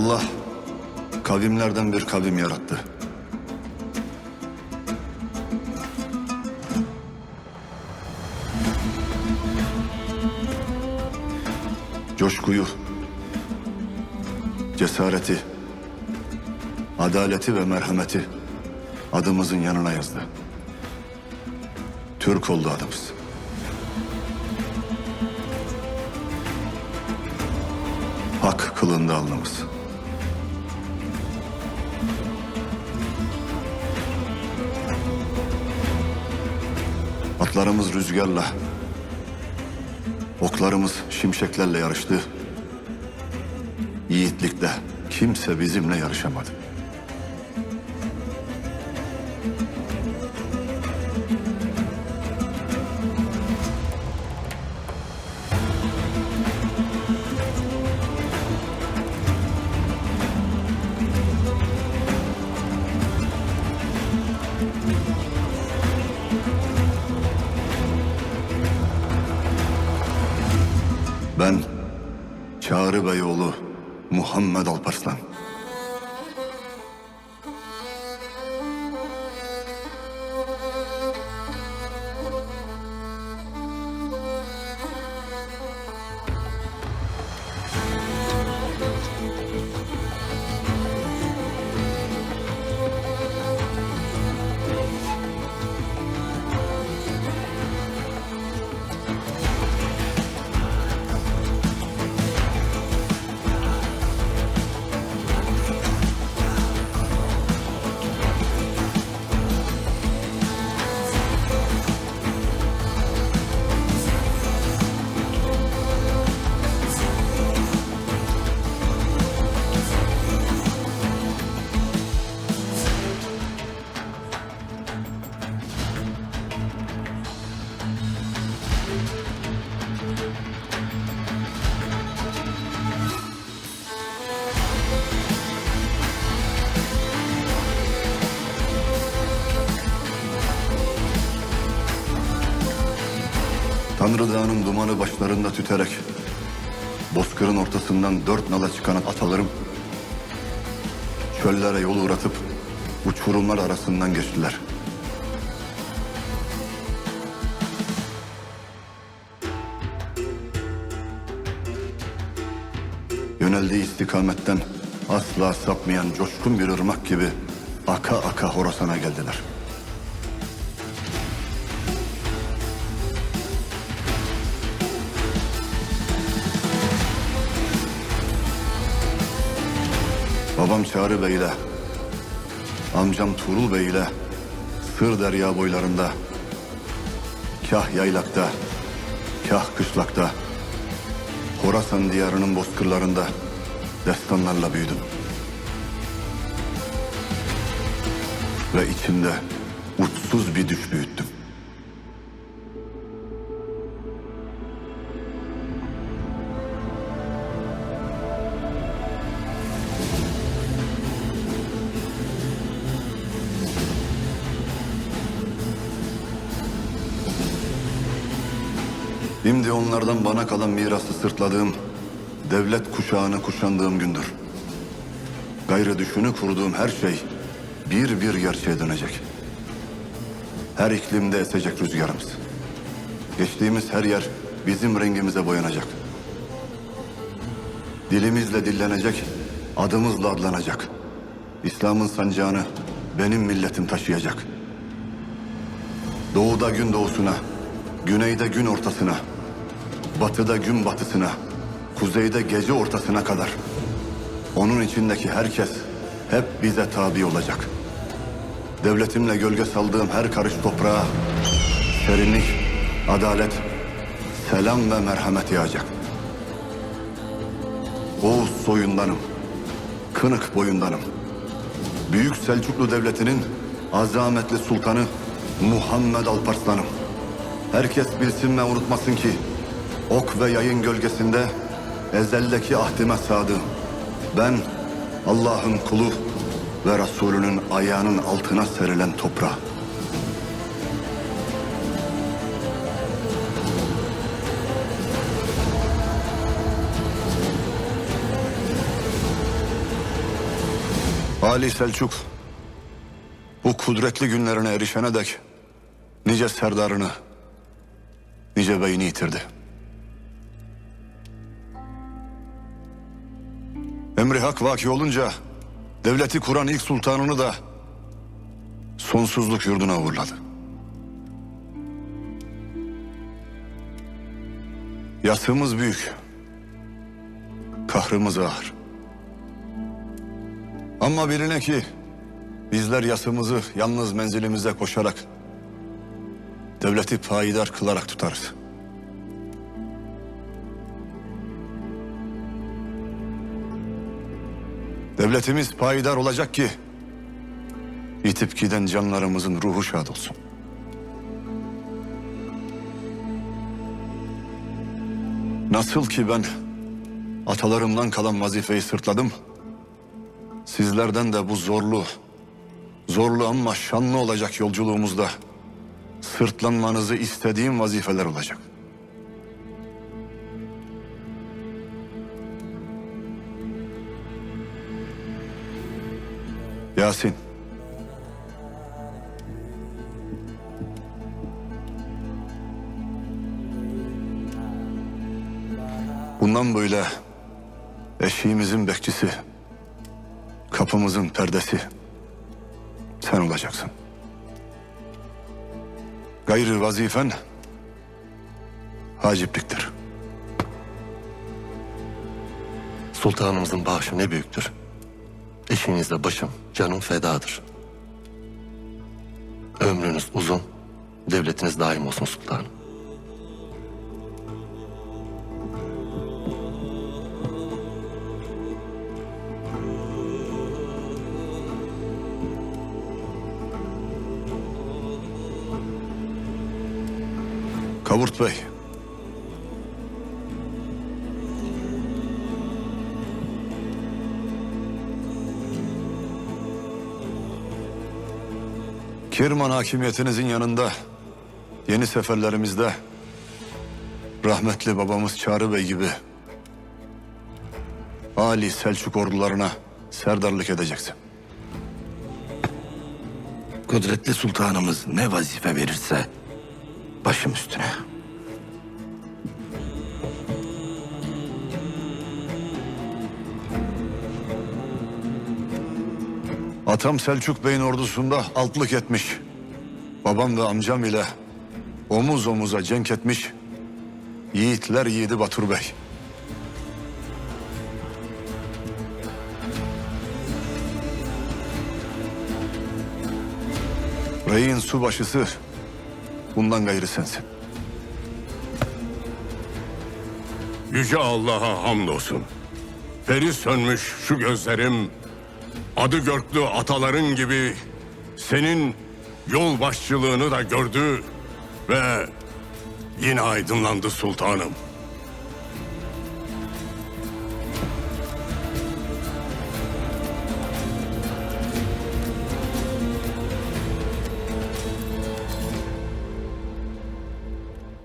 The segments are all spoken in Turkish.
Allah kavimlerden bir kavim yarattı. Coşkuyu, cesareti, adaleti ve merhameti adımızın yanına yazdı. Türk oldu adımız. Hak kılında alnımız. Atlarımız rüzgarla, oklarımız şimşeklerle yarıştı. Yiğitlikte kimse bizimle yarışamadı. Çağrı Beyoğlu Muhammed Alparslan. Tanrı Dağı'nın dumanı başlarında tüterek Bozkır'ın ortasından dört nala çıkan atalarım çöllere yol uğratıp uçurumlar arasından geçtiler. Yöneldiği istikametten asla sapmayan coşkun bir ırmak gibi aka aka Horasan'a geldiler. Babam Çağrı Bey ile amcam Tuğrul Bey ile Sır Derya boylarında kah yaylakta, kah kışlakta Horasan diyarının bozkırlarında destanlarla büyüdüm. Ve içimde uçsuz bir düş büyüttüm. Şimdi onlardan bana kalan mirası sırtladığım, devlet kuşağını kuşandığım gündür. Gayrı düşünü kurduğum her şey bir bir gerçeğe dönecek. Her iklimde esecek rüzgarımız. Geçtiğimiz her yer bizim rengimize boyanacak. Dilimizle dillenecek, adımızla adlanacak. İslam'ın sancağını benim milletim taşıyacak. Doğuda gün doğusuna, güneyde gün ortasına, batıda gün batısına, kuzeyde gece ortasına kadar. Onun içindeki herkes hep bize tabi olacak. Devletimle gölge saldığım her karış toprağa serinlik, adalet, selam ve merhamet yağacak. Oğuz soyundanım, kınık boyundanım. Büyük Selçuklu Devleti'nin azametli sultanı Muhammed Alparslan'ım. Herkes bilsin ve unutmasın ki ok ve yayın gölgesinde ezeldeki ahdime sadığım. Ben Allah'ın kulu ve Resulünün ayağının altına serilen toprağı. Ali Selçuk bu kudretli günlerine erişene dek nice serdarını, nice beyni yitirdi. Emri hak vaki olunca devleti kuran ilk sultanını da sonsuzluk yurduna uğurladı. Yasımız büyük, kahrımız ağır. Ama biline ki bizler yasımızı yalnız menzilimize koşarak devleti payidar kılarak tutarız. Devletimiz payidar olacak ki yitip giden canlarımızın ruhu şad olsun. Nasıl ki ben atalarımdan kalan vazifeyi sırtladım, sizlerden de bu zorlu, zorlu ama şanlı olacak yolculuğumuzda sırtlanmanızı istediğim vazifeler olacak. Yasin. Bundan böyle eşiğimizin bekçisi, kapımızın perdesi sen olacaksın. Gayrı vazifen hacipliktir. Sultanımızın bağışı ne büyüktür. Eşinizle başım, canım fedadır. Ömrünüz uzun, devletiniz daim olsun sultanım. Kavurt Bey. Kirman hakimiyetinizin yanında yeni seferlerimizde rahmetli babamız Çağrı Bey gibi Ali Selçuk ordularına serdarlık edeceksin. Kudretli sultanımız ne vazife verirse başım üstüne. Atam Selçuk Bey'in ordusunda altlık etmiş. Babam ve amcam ile omuz omuza cenk etmiş. Yiğitler yiğidi Batur Bey. Rey'in subaşısı bundan gayrı sensin. Yüce Allah'a hamdolsun. Feri sönmüş şu gözlerim, adı görklü ataların gibi senin yol başçılığını da gördü ve yine aydınlandı sultanım.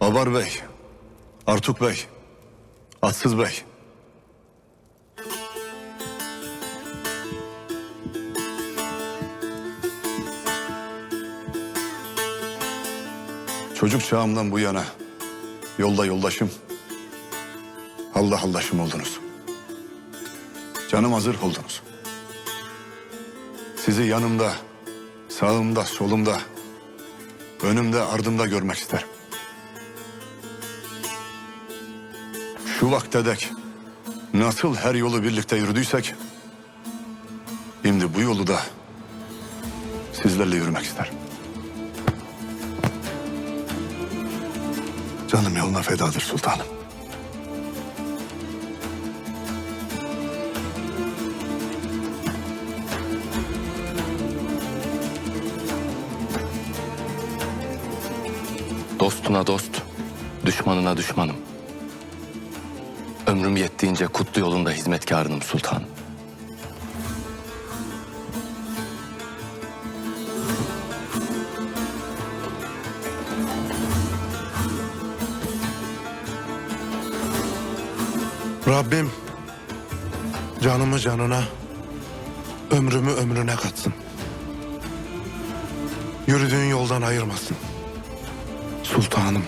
Abar Bey, Artuk Bey, Atsız Bey. Çocuk çağımdan bu yana yolda yoldaşım, Allah Allah'ım oldunuz. Canım hazır oldunuz. Sizi yanımda, sağımda, solumda, önümde, ardımda görmek isterim. Şu vakte dek nasıl her yolu birlikte yürüdüysek... ...şimdi bu yolu da sizlerle yürümek isterim. Canım yoluna fedadır sultanım. Dostuna dost, düşmanına düşmanım. Ömrüm yettiğince kutlu yolunda hizmetkarınım sultanım. Rabbim canımı canına, ömrümü ömrüne katsın. Yürüdüğün yoldan ayırmasın. Sultanım.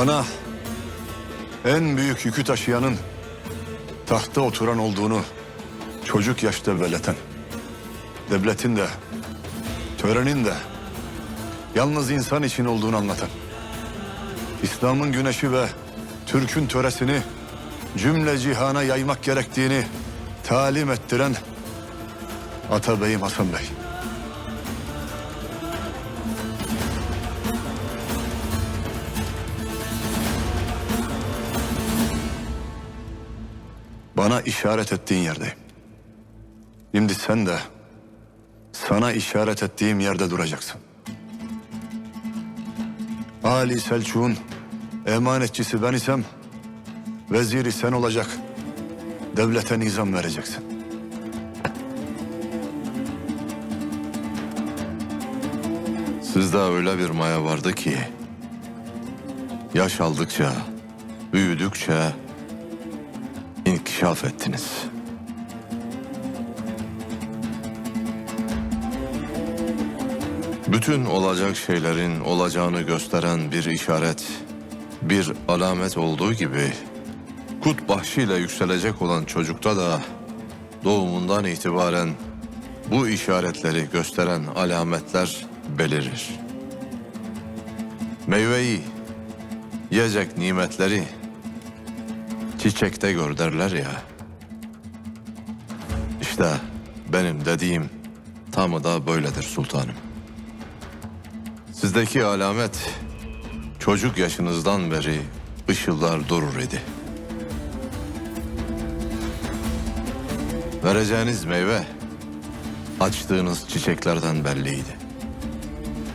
Bana en büyük yükü taşıyanın tahta oturan olduğunu çocuk yaşta belirten, devletin de, törenin de yalnız insan için olduğunu anlatan, İslam'ın güneşi ve Türk'ün töresini cümle cihana yaymak gerektiğini talim ettiren Atabeyim Hasan Bey. Bana işaret ettiğin yerdeyim. Şimdi sen de sana işaret ettiğim yerde duracaksın. Ali Selçuk'un emanetçisi ben isem veziri sen olacak. Devlete nizam vereceksin. Sizde öyle bir maya vardı ki yaş aldıkça, büyüdükçe inkişaf ettiniz. Bütün olacak şeylerin olacağını gösteren bir işaret, bir alamet olduğu gibi kut bahşiyle yükselecek olan çocukta da doğumundan itibaren bu işaretleri gösteren alametler belirir. Meyveyi, yiyecek nimetleri çiçekte gör derler ya. İşte benim dediğim tamı da böyledir sultanım. Sizdeki alamet çocuk yaşınızdan beri ışıllar durur idi. Vereceğiniz meyve açtığınız çiçeklerden belliydi.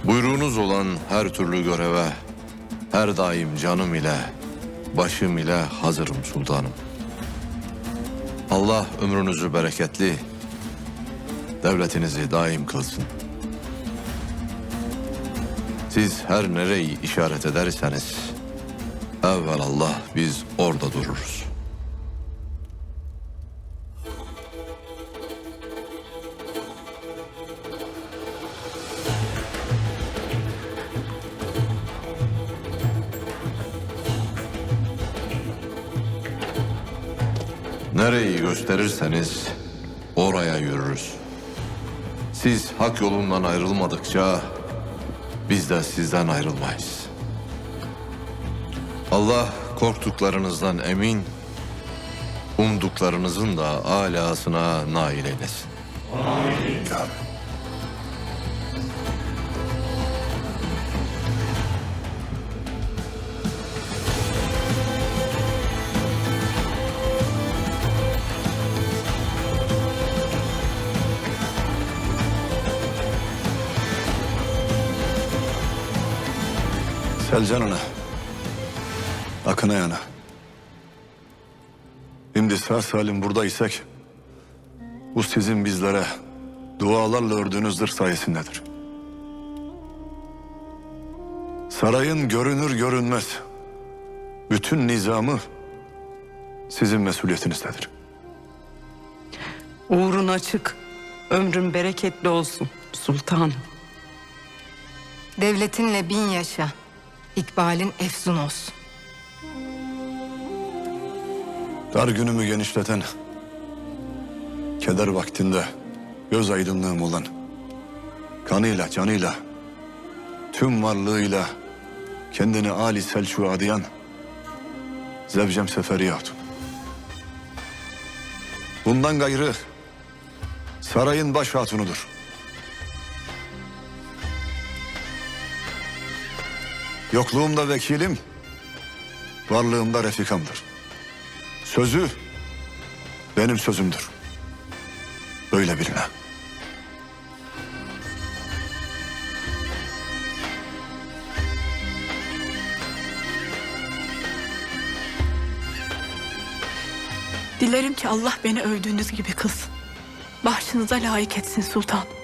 Buyruğunuz olan her türlü göreve her daim canım ile, başım ile hazırım sultanım. Allah ömrünüzü bereketli, devletinizi daim kılsın. Siz her nereyi işaret ederseniz, evvel Allah biz orada dururuz. Gösterirseniz oraya yürürüz. Siz hak yolundan ayrılmadıkça biz de sizden ayrılmayız. Allah korktuklarınızdan emin, umduklarınızın da alasına nail eylesin. Selcan ana. Akın yana. Şimdi sağ salim buradaysak bu sizin bizlere dualarla ördüğünüz zırh sayesindedir. Sarayın görünür görünmez bütün nizamı sizin mesuliyetinizdedir. Uğrun açık, ömrün bereketli olsun sultanım. Devletinle bin yaşa. İkbalin efsun olsun. Dar günümü genişleten, keder vaktinde göz aydınlığım olan, kanıyla, canıyla, tüm varlığıyla kendini Ali Selçuk'a adayan Zevcem Seferi Hatun. Bundan gayrı sarayın baş hatunudur. Yokluğumda vekilim, varlığımda refikamdır. Sözü benim sözümdür. Böyle biline. Dilerim ki Allah beni övdüğünüz gibi kılsın. Bahşınıza layık etsin sultanım.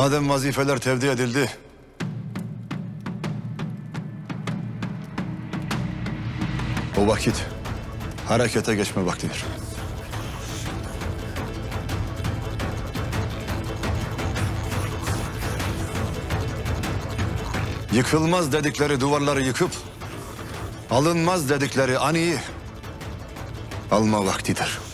Madem vazifeler tevdi edildi, o vakit harekete geçme vaktidir. Yıkılmaz dedikleri duvarları yıkıp, alınmaz dedikleri aniyi alma vaktidir.